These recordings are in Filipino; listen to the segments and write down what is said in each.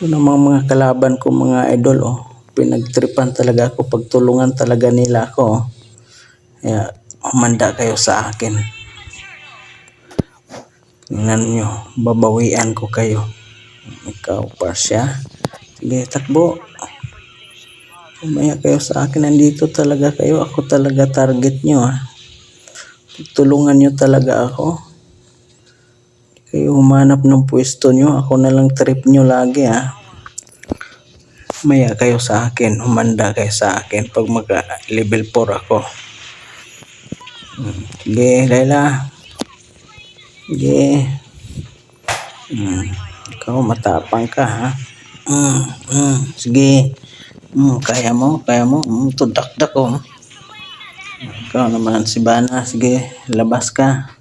Ito namang mga kalaban ko mga idol oh. Pinagtripan talaga ako, pagtulungan talaga nila ako. oh. Kaya umanda kayo sa akin. Tingnan nyo, babawian ko kayo. Ikaw pa siya. Sige, takbo. Umaya kayo sa akin, nandito talaga kayo. Ako talaga target nyo ah. Tulungan nyo talaga ako. Kayo humanap ng pwesto nyo. Ako na lang trip nyo lagi ah. Maya kayo sa akin. Humanda kayo sa akin pag mag level 4 ako. Hmm, Sige, Laila. Sige. Hmm. Ikaw matapang ka ha. Hmm, hmm. Sige. Hmm, kaya mo, kaya mo. Hmm, tudak-dak oh. Ikaw naman si Bana. Sige, labas ka.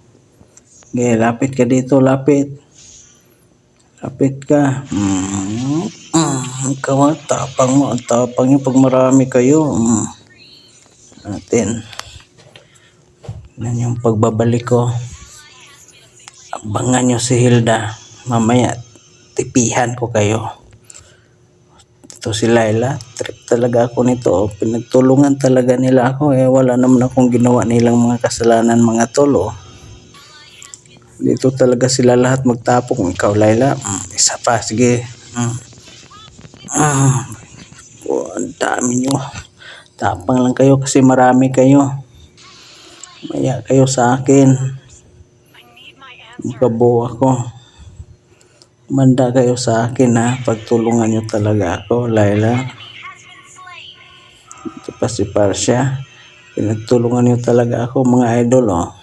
Sige, lapit ka dito, lapit. Lapit ka. Mm, mm, ikaw tapang mo. Ang tapang niyo pag marami kayo. Mm. Natin. Yan yung pagbabalik ko. Abangan nyo si Hilda. Mamaya, tipihan ko kayo. Ito si Laila. Trip talaga ako nito. oh. Pinagtulungan talaga nila ako. Eh, wala naman akong ginawa nilang mga kasalanan mga tolo. Dito talaga sila lahat magtapong. Ikaw, Laila. Mm, isa pa. Sige. Mm. Ah, oh, ang dami nyo. Tapang lang kayo kasi marami kayo. Maya kayo sa akin. Magkabuo ako. Manda kayo sa akin ha. Pagtulungan nyo talaga ako, Laila. Ito pa si Parsia. Pinagtulungan nyo talaga ako, mga idol, oh.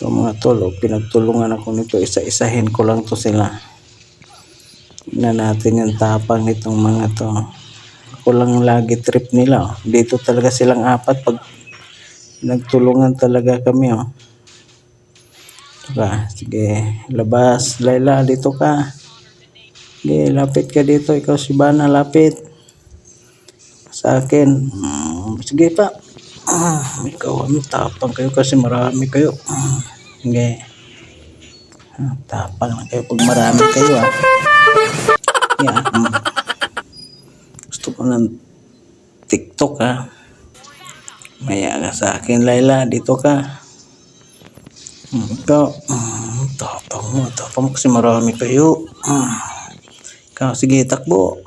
Ito mga tolo, pinagtulungan ako nito. Isa-isahin ko lang to sila. Tignan natin yung tapang nitong mga to. Ako lang lagi trip nila. Oh. Dito talaga silang apat pag nagtulungan talaga kami. Oh. Diba? Sige, labas. Laila, dito ka. Sige, lapit ka dito. Ikaw si Bana, lapit. Sa akin. Mm, sige pa. Ah, ikaw, ano, tapang kayo kasi marami kayo. Ah, Sige. Ah, tapang lang kayo pag marami kayo ah. Yeah. mm. Gusto ko ng TikTok ah. Maya ka sa akin, Laila. Dito ka. Hmm, Ikaw, mm, tapang mo, tapang mo kasi marami kayo. Mm. Ikaw, sige, takbo.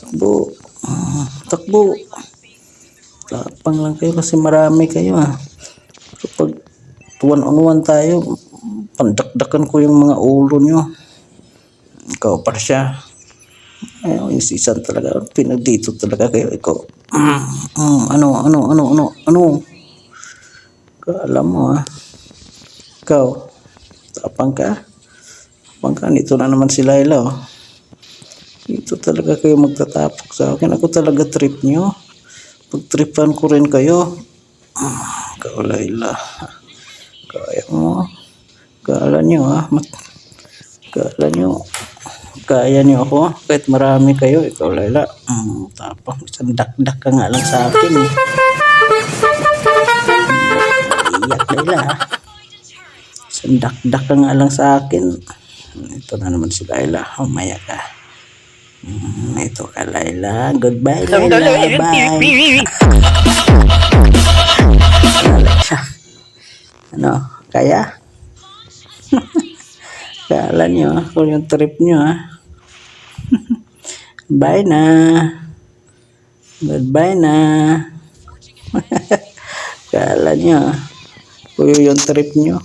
Takbo. Mm, takbo. Tapang lang kayo kasi marami kayo ah. One on one tayo, pandakdakan ko yung mga ulo nyo. Ikaw pa siya. Ayaw, yung season talaga. Pinagdito talaga kayo. Ikaw, mm, mm, ano, ano, ano, ano, ano. Alam mo ah. Ikaw, tapang ka. Tapang ka. Dito na naman si Laila oh. Dito talaga kayo magtatapok sa akin. Ako talaga trip nyo. Pagtripan ko rin kayo. Ah, Ikaw, Laila. Mo. Kala nyo ah. Mat Kala nyo. Kaya nyo ako. Kahit marami kayo. Ikaw, Laila. Mm, tapang. Sandak-dak ka nga lang sa akin eh. Iyak, Laila ah. Sandak-dak ka nga lang sa akin. Ito na naman si Laila. Umaya ka. Mm, ito ka, Laila. Goodbye, Laila. Bye. Ano? Kaya? Kala nyo, ako yung trip nyo, ha? Bye na. Goodbye na. Kala nyo, ako yung trip nyo.